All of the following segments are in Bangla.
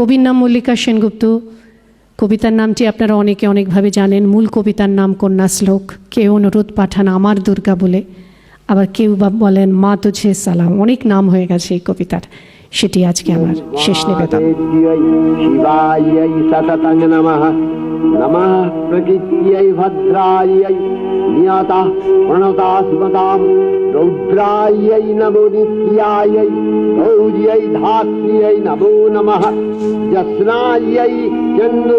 কবির নাম মল্লিকা সেনগুপ্ত। কবিতার নামটি আপনারা অনেকে অনেকভাবে জানেন। মূল কবিতার নাম কন্যা শ্লোক কেউ অনুরোধ পাঠান আমার দুর্গা বলে। আবার কেউ বা বলেন, মা তুঝে সালাম। অনেক নাম হয়ে গেছে এই কবিতার। সেটি আজকে আমার শেষ নিবেদন शिवायै शिवायै सततं नमः नमः प्रकृत्यै भद्रायै नियतः प्रणता स्मतां रौद्रायै नमो नित्यायै गौर्यै धात्र्यै नमो नमः जस्नायै चन्द्ररूपिण्यै सुखायै सततं नमः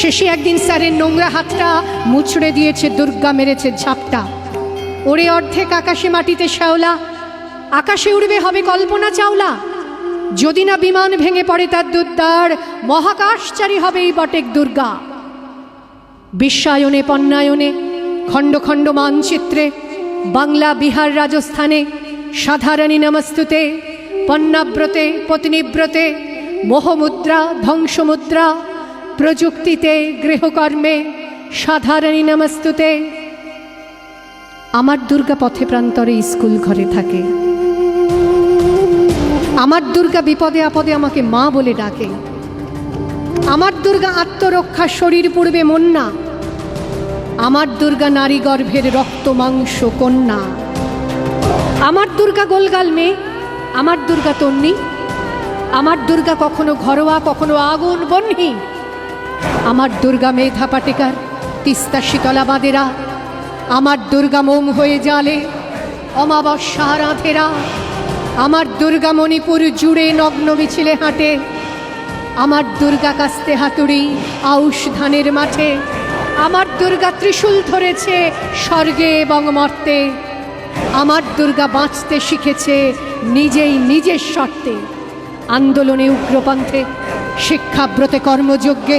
শেষে একদিন স্যারের নোংরা হাতটা মুচড়ে দিয়েছে, দুর্গা মেরেছে ঝাপটা। ওরে অর্ধেক আকাশে মাটিতে শ্যাওলা, আকাশে উড়বে হবে কল্পনা চাওলা। যদি না বিমান ভেঙে পড়ে তার দুদ্দার মহাকাশচারী হবে এই বটেক দুর্গা। বিশ্বায়নে, পণ্যায়নে, খণ্ড খণ্ড মানচিত্রে, বাংলা, বিহার, রাজস্থানে, সাধারণী নমস্তুতে, পণ্যাব্রতে, পত্নীব্রতে, মোহমুদ্রা ধ্বংসমুদ্রা প্রযুক্তিতে, গৃহকর্মে, সাধারণী নমস্তুতে, আমার দুর্গা পথে প্রান্তরে স্কুল ঘরে থাকে। আমার দুর্গা বিপদে আপদে আমাকে মা বলে ডাকে। আমার দুর্গা আত্মরক্ষা শরীর পূর্বে মন্না। আমার দুর্গা নারী গর্ভের রক্ত, মাংস, কন্যা। আমার দুর্গা গোলগাল মেয়ে। আমার দুর্গা তন্নি। আমার দুর্গা কখনো ঘরোয়া, কখনো আগুন বন্যি আমার দুর্গা মেধা পাটেকার তিস্তা শীতলা বাদেরা, আমার দুর্গা মোম হয়ে জালে অমাবস্যা রাধেরা আমার দুর্গা মণিপুর জুড়ে নগ্ন মিছিলে হাঁটে, আমার দুর্গা কাস্তে হাতুড়ি আউশ ধানের মাঠে, আমার দুর্গা ত্রিশূল ধরেছে স্বর্গে এবং মর্তে, আমার দুর্গা বাঁচতে শিখেছে নিজেই নিজের শর্তে, আন্দোলনে উগ্রপন্থে, শিক্ষাব্রতে কর্মযজ্ঞে